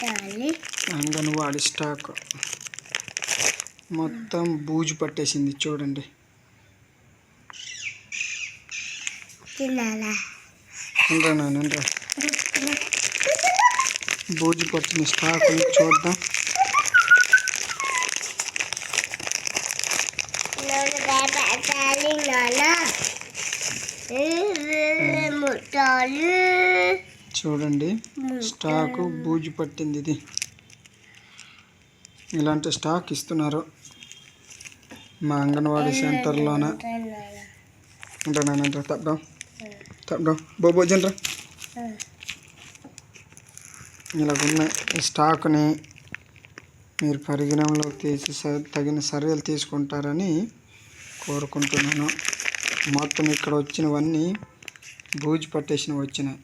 పెట్టాలి. అంగన్వాడి స్టాక్ మొత్తం బూజు పట్టేసింది చూడండి. తినాలా? బూజు పట్టిన స్టాక్ చూద్దాం. పెట్టాలి ముట్టాలి చూడండి. స్టాకు బూజు పట్టింది ఇది. ఇలాంటి స్టాక్ ఇస్తున్నారు. మా అంగన్వాడీ సెంటర్లోన. ఉంటా నాన్న తప్పడం తప్పడం బోబో జనరా ఇలాగున్న ఈ స్టాక్ని మీరు పరిగణనలోకి తీసి తగిన చర్యలు తీసుకుంటారని కోరుకుంటున్నాను. మొత్తం ఇక్కడ వచ్చినవన్నీ బూజు పట్టేసినవి వచ్చినాయి.